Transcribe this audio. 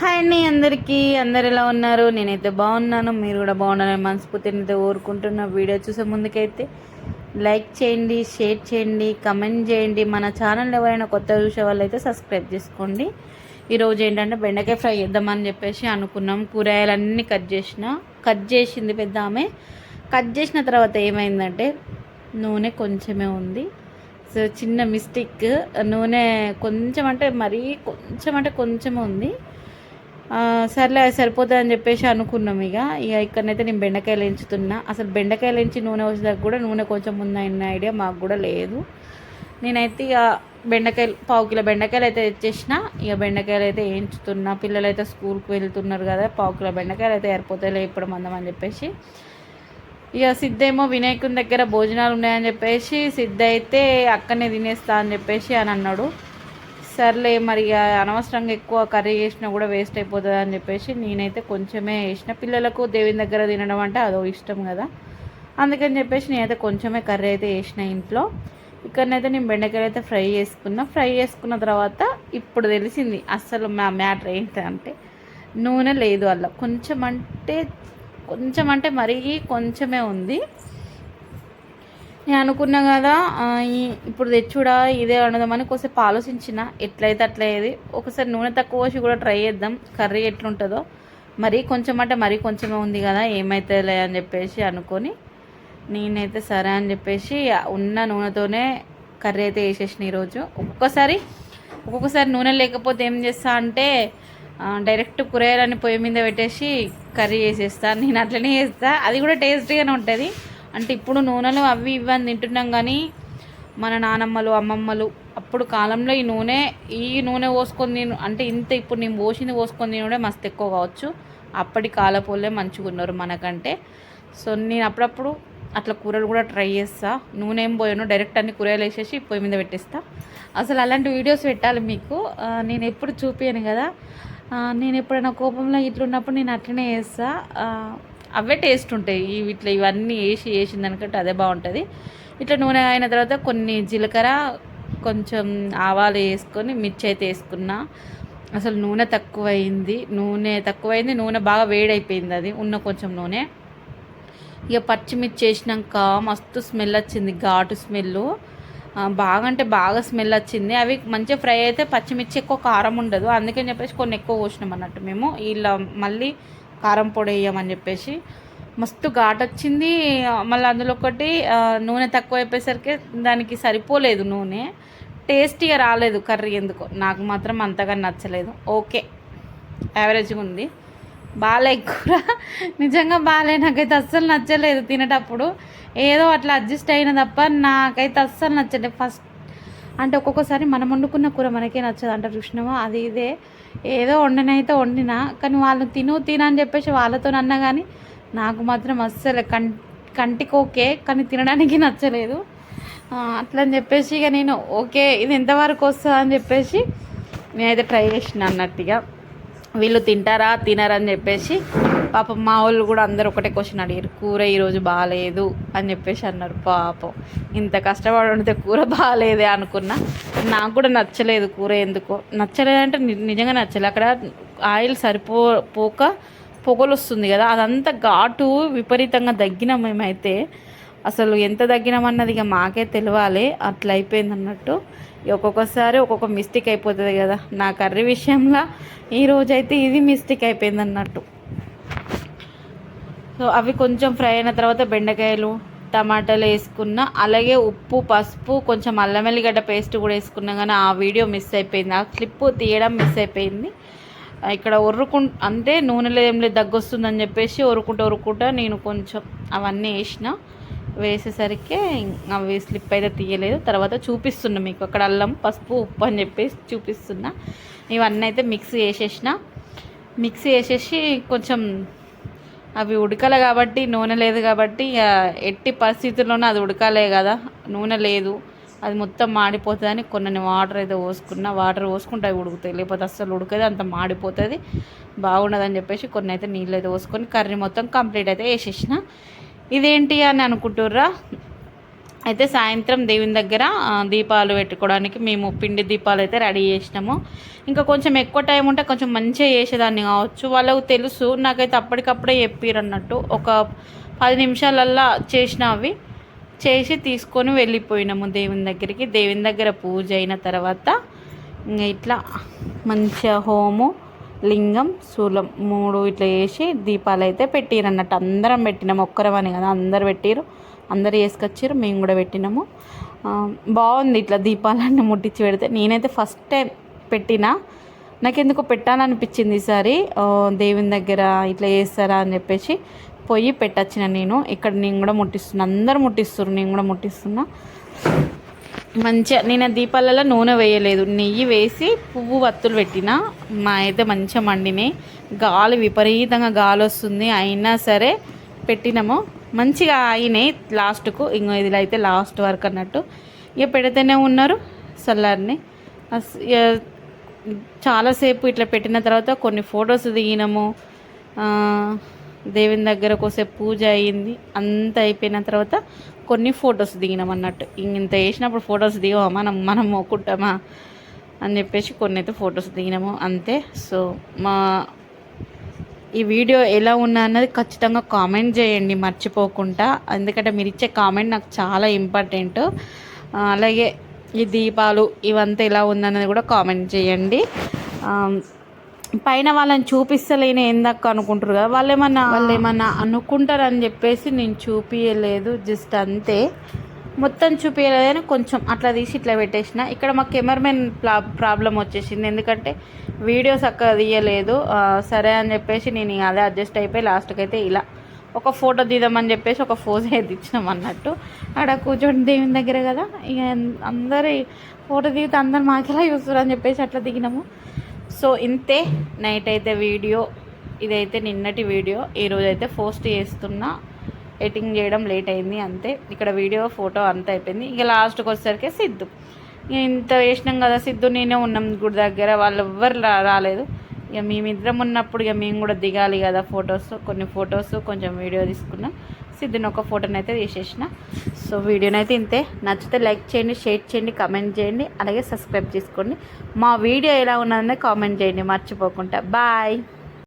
Hi అండి అందరికీ. అందరు ఎలా ఉన్నారు? నేనైతే బాగున్నాను. మీరు కూడా బాగున్నారని మనస్ఫూర్తిని అయితే కోరుకుంటున్న వీడియో చూసే ముందుకైతే లైక్ చేయండి షేర్ చేయండి కమెంట్ చేయండి. మన ఛానల్ ఎవరైనా కొత్త చూసే వాళ్ళు అయితే సబ్స్క్రైబ్ చేసుకోండి. ఈరోజు ఏంటంటే బెండకాయ ఫ్రై చేద్దామని చెప్పేసి అనుకున్నాం. కూరగాయలన్నీ కట్ చేసిన కట్ చేసింది పెద్ద ఆమె. కట్ చేసిన తర్వాత ఏమైందంటే నూనె కొంచెమే ఉంది. సో చిన్న మిస్టేక్. నూనె కొంచెం అంటే మరీ కొంచెం అంటే కొంచెం ఉంది. సర్లే సరిపోతుంది అని చెప్పేసి అనుకున్నాం ఇక. ఇక ఇక్కడనైతే నేను బెండకాయలు ఎంచుతున్నా అసలు బెండకాయలు ఎంచి నూనె వచ్చేదాకా కూడా నూనె కొంచెం ఉందన్న ఐడియా మాకు కూడా లేదు. నేనైతే ఇక బెండకాయలు పావు కిలో బెండకాయలు అయితే తెచ్చేసిన. ఇక బెండకాయలు అయితే వేయించుతున్నా. పిల్లలు అయితే స్కూల్కి వెళ్తున్నారు కదా పావు కిలో బెండకాయలు అయితే ఏర్పోతాయిలే ఇప్పుడు మందం అని చెప్పేసి. ఇక సిద్ధేమో వినాయకుని దగ్గర భోజనాలు ఉన్నాయని చెప్పేసి సిద్ధ అయితే అక్కడనే తినేస్తా అని చెప్పేసి అని అన్నాడు. సర్లే మరి ఇక అనవసరంగా ఎక్కువ కర్రీ చేసినా కూడా వేస్ట్ అయిపోతుంది అని చెప్పేసి నేనైతే కొంచెమే వేసిన. పిల్లలకు దేవుని దగ్గర తినడం అంటే అదో ఇష్టం కదా. అందుకని చెప్పేసి నేనైతే కొంచెమే కర్రీ అయితే వేసిన ఇంట్లో. ఇక్కడనైతే నేను బెండకాయలు అయితే ఫ్రై చేసుకున్నా. ఫ్రై చేసుకున్న తర్వాత ఇప్పుడు తెలిసింది అస్సలు మా మ్యాటర్ ఏంటంటే నూనె లేదు అలా కొంచెం అంటే కొంచెం అంటే మరీ కొంచెమే ఉంది. నేను అనుకున్నా కదా ఇప్పుడు తెచ్చుడా ఇదే వండుదామని కొద్దిసేపు ఆలోచించిన. ఎట్లయితే అట్లయ్యేది. ఒకసారి నూనె తక్కువ వచ్చి కూడా ట్రై చేద్దాం. కర్రీ ఎట్లుంటుందో. మరీ కొంచెం అంటే మరీ కొంచెమే ఉంది కదా ఏమైతుందిలే అని చెప్పేసి అనుకొని నేనైతే సరే అని చెప్పేసి ఉన్న నూనెతోనే కర్రీ అయితే వేసేసిన ఈరోజు. ఒక్కొక్కసారి ఒక్కొక్కసారి నూనె లేకపోతే ఏం చేస్తా అంటే డైరెక్ట్ కూరగాయలని పొయ్యి మీద పెట్టేసి కర్రీ చేసేస్తా. నేను అట్లనే చేస్తా. అది కూడా టేస్టీగానే ఉంటుంది. అంటే ఇప్పుడు నూనెలు అవి ఇవి అని తింటున్నాం కానీ మన నానమ్మలు అమ్మమ్మలు అప్పుడు కాలంలో ఈ నూనె ఈ నూనె పోసుకొని తిను అంటే ఇంత ఇప్పుడు నేను పోసింది పోసుకొని తినడే మస్తు ఎక్కువ కావచ్చు. అప్పటి కాలపోలే మంచిగా ఉన్నారు మనకంటే. సో నేను అప్పుడప్పుడు అట్లా కూరలు కూడా ట్రై చేస్తా. నూనె ఏం పోయాను డైరెక్ట్ అన్ని కూరలు వేసేసి పొయ్యి మీద పెట్టేస్తా. అసలు అలాంటి వీడియోస్ పెట్టాలి మీకు. నేను ఎప్పుడు చూపించాను కదా. నేను ఎప్పుడైనా కోపంలో ఇట్లున్నప్పుడు నేను అట్లనే చేస్తా. అవే టేస్ట్ ఉంటాయి. ఇవి ఇట్లా ఇవన్నీ వేసి వేసిన దానికంటే అదే బాగుంటుంది. ఇట్లా నూనె అయిన తర్వాత కొన్ని జీలకర్ర కొంచెం ఆవాలు వేసుకొని మిర్చి అయితే వేసుకున్నా. అసలు నూనె తక్కువైంది. నూనె తక్కువైంది నూనె బాగా వేడైపోయింది అది ఉన్న కొంచెం నూనె. ఇక పచ్చిమిర్చి వేసినాక మస్తు స్మెల్ వచ్చింది ఘాటు స్మెల్ బాగా అంటే బాగా స్మెల్ వచ్చింది. అవి మంచిగా ఫ్రై అయితే పచ్చిమిర్చి ఎక్కువ కారం ఉండదు. అందుకని చెప్పేసి కొన్ని ఎక్కువ పోసినాం అన్నట్టు మేము. ఇలా మళ్ళీ కారం పొడి వేయమని చెప్పేసి మస్తు ఘాట్ వచ్చింది. మళ్ళీ అందులో ఒకటి నూనె తక్కువ అయిపోయేసరికి దానికి సరిపోలేదు నూనె. టేస్టీగా రాలేదు కర్రీ ఎందుకో. నాకు మాత్రం అంతగా నచ్చలేదు. ఓకే. యావరేజ్గా ఉంది. బాలే కూర. నిజంగా బాలే. నాకైతే అస్సలు నచ్చలేదు తినేటప్పుడు. ఏదో అట్లా అడ్జస్ట్ అయిన తప్ప నాకైతే అస్సలు నచ్చలేదు. ఫస్ట్ అంటే ఒక్కొక్కసారి మనం వండుకున్న కూర మనకే నచ్చదు. అంటే చూసినామా అది ఇదే. ఏదో వండినైతే వండినా కానీ వాళ్ళు తిను తిన అని చెప్పేసి వాళ్ళతో అన్నా కానీ నాకు మాత్రం అస్సలు కం కంటికి ఓకే కానీ తినడానికి నచ్చలేదు. అట్లా అని చెప్పేసి ఇక నేను ఓకే ఇది ఎంతవరకు వస్తుంది అని చెప్పేసి నేనైతే ట్రై చేసిన అన్నట్టుగా. వీళ్ళు తింటారా తినరని చెప్పేసి పాపం మా వాళ్ళు కూడా అందరు ఒకటే క్వశ్చన్ అడిగారు. కూర ఈరోజు బాగాలేదు అని చెప్పేసి అన్నారు. పాపం ఇంత కష్టపడి ఉంటే కూర బాగాలేదే అనుకున్నా. నాకు కూడా నచ్చలేదు కూర ఎందుకో. నచ్చలేదంటే నిజంగా నచ్చలేదు. అక్కడ ఆయిల్ సరిపో పోక పొగలు వస్తుంది కదా అదంతా ఘాటు విపరీతంగా తగ్గిన మేమైతే. అసలు ఎంత తగ్గినామన్నది ఇక మాకే తెలియాలి అట్లా అయిపోయింది అన్నట్టు. ఒక్కొక్కసారి ఒక్కొక్క మిస్టేక్ అయిపోతుంది కదా. నా కర్రీ విషయంలో ఈరోజైతే ఇది మిస్టేక్ అయిపోయింది అన్నట్టు. సో అవి కొంచెం ఫ్రై అయిన తర్వాత బెండకాయలు టమాటాలు వేసుకున్న అలాగే ఉప్పు పసుపు కొంచెం అల్లం వెల్లిగడ్డ పేస్ట్ కూడా వేసుకున్నా కానీ ఆ వీడియో మిస్ అయిపోయింది. ఆ క్లిప్ తీయడం మిస్ అయిపోయింది. ఇక్కడ ఒర్రుకు అంటే నూనెలో ఏం లేదు దగ్గు వస్తుందని చెప్పేసి ఒరుకుంటూ ఒరుకుంటా నేను కొంచెం అవన్నీ వేసిన. వేసేసరికి అవి స్లిప్ అయితే తీయలేదు. తర్వాత చూపిస్తున్నా మీకు. అక్కడ అల్లం పసుపు ఉప్పు అని చెప్పేసి చూపిస్తున్నా. ఇవన్నీ అయితే మిక్స్ చేసేసిన. మిక్స్ చేసేసి కొంచెం అవి ఉడకలే కాబట్టి నూనె లేదు కాబట్టి ఇక ఎట్టి పరిస్థితుల్లోనూ అది ఉడకాలే కదా. నూనె లేదు. అది మొత్తం మాడిపోతుందని కొన్ని వాటర్ అయితే పోసుకున్నా. వాటర్ పోసుకుంటే అవి ఉడుకుతాయి. లేకపోతే అస్సలు ఉడకదు. అంత మాడిపోతుంది. బాగుండదని చెప్పేసి కొన్ని అయితే నీళ్ళు అయితే పోసుకొని కర్రీ మొత్తం కంప్లీట్ అయితే వేసేసిన. ఇదేంటి అని అనుకుంటుర్రా? అయితే సాయంత్రం దేవుని దగ్గర దీపాలు పెట్టుకోవడానికి మేము పిండి దీపాలు అయితే రెడీ చేసినాము. ఇంకా కొంచెం ఎక్కువ టైం ఉంటే కొంచెం మంచిగా చేసేదాన్ని కావచ్చు. వాళ్ళకు తెలుసు నాకైతే అప్పటికప్పుడే చెప్పారు అన్నట్టు. ఒక పది నిమిషాలల్లా చేసిన అవి. చేసి తీసుకొని వెళ్ళిపోయినాము దేవుని దగ్గరికి. దేవుని దగ్గర పూజ అయిన తర్వాత ఇంకా ఇట్లా మంచిగా హోము లింగం శూలం మూడు ఇట్లా వేసి దీపాలు అయితే పెట్టిరు అన్నట్టు అందరం పెట్టినాము. ఒక్కరమని కదా అందరు పెట్టిరు అందరు వేసుకొచ్చారు మేము కూడా పెట్టినాము. బాగుంది ఇట్లా దీపాలన్నీ ముట్టించి పెడితే. నేనైతే ఫస్ట్ టైం పెట్టినా. నాకెందుకు పెట్టాలనిపించింది ఈసారి దేవుని దగ్గర ఇట్లా చేస్తారా అని చెప్పేసి పోయి పెట్టచ్చిన నేను. ఇక్కడ నేను కూడా ముట్టిస్తున్నా. అందరు ముట్టిస్తున్నారు నేను కూడా ముట్టిస్తున్నా. మంచిగా నేను ఆ దీపాలలో నూనె వేయలేదు. నెయ్యి వేసి పువ్వు వత్తులు పెట్టిన మా అయితే మంచిగా మండినాయి గాలి విపరీతంగా గాలి వస్తుంది. అయినా సరే పెట్టినాము. మంచిగా అయినాయి లాస్ట్కు ఇంకో ఇది అయితే లాస్ట్ వరకు అన్నట్టు. ఇక పెడితేనే ఉన్నారు సల్లార్ని. ఇక చాలాసేపు ఇట్లా పెట్టిన తర్వాత కొన్ని ఫొటోస్ దిగినాము. దేవుని దగ్గర కోసేపు పూజ అయ్యింది అంత అయిపోయిన తర్వాత కొన్ని ఫొటోస్ దిగినాం అన్నట్టు. ఇంత వేసినప్పుడు ఫొటోస్ దిగమా మనం మనం మొక్కుంటామా అని చెప్పేసి కొన్ని అయితే ఫొటోస్ దిగినాము. అంతే. సో మా ఈ వీడియో ఎలా ఉన్నా అన్నది ఖచ్చితంగా కామెంట్ చేయండి. మర్చిపోకుండా. ఎందుకంటే మీరు ఇచ్చే కామెంట్ నాకు చాలా ఇంపార్టెంట్. అలాగే ఈ దీపాలు ఇవంతా ఎలా ఉందన్నది కూడా కామెంట్ చేయండి. పైన వాళ్ళని చూపిస్తలేని ఏందక్క అనుకుంటారు కదా వాళ్ళు ఏమన్నా వాళ్ళు ఏమన్నా అనుకుంటారని చెప్పేసి నేను చూపించలేదు జస్ట్ అంతే. మొత్తం చూపించలేదని కొంచెం అట్లా తీసి ఇట్లా పెట్టేసిన. ఇక్కడ మా కెమెరామెన్ ప్రా ప్రాబ్లం వచ్చేసింది. ఎందుకంటే వీడియోస్ అక్క తీయలేదు. సరే అని చెప్పేసి నేను ఇక అదే అడ్జస్ట్ అయిపోయి లాస్ట్కి అయితే ఇలా ఒక ఫోటో తీద్దామని చెప్పేసి ఒక ఫోజ్ అయితే ఇచ్చినాం అన్నట్టు. అక్కడ కూర్చొని దేవుని దగ్గర కదా. ఇక అందరు ఫోటో దిగితే అందరు మాకెలా చూస్తారు అని చెప్పేసి అట్లా దిగినాము. సో ఇంతే నైట్ అయితే వీడియో ఇదైతే నిన్నటి వీడియో ఈరోజు అయితే పోస్ట్ చేస్తున్నా. ఎడిటింగ్ చేయడం లేట్ అయింది అంతే. ఇక్కడ వీడియో ఫోటో అంతా అయిపోయింది. ఇక లాస్ట్కి వచ్చేసరికి సిద్ధు. ఇంత వేసినాం కదా సిద్ధు నేనే ఉన్నాం గుడి దగ్గర. వాళ్ళు ఎవ్వరు రాలేదు. ఇక మేమిద్దరం ఉన్నప్పుడు ఇక మేము కూడా దిగాలి కదా ఫొటోస్ కొన్ని ఫొటోస్ కొంచెం వీడియో తీసుకున్నాం. సిద్ధుని ఒక ఫోటోని అయితే తీసేసిన. సో వీడియోని అయితే ఇంతే. నచ్చితే లైక్ చేయండి షేర్ చేయండి కమెంట్ చేయండి అలాగే సబ్స్క్రైబ్ చేసుకోండి. మా వీడియో ఎలా ఉన్నదని కామెంట్ చేయండి. మర్చిపోకుండా. బాయ్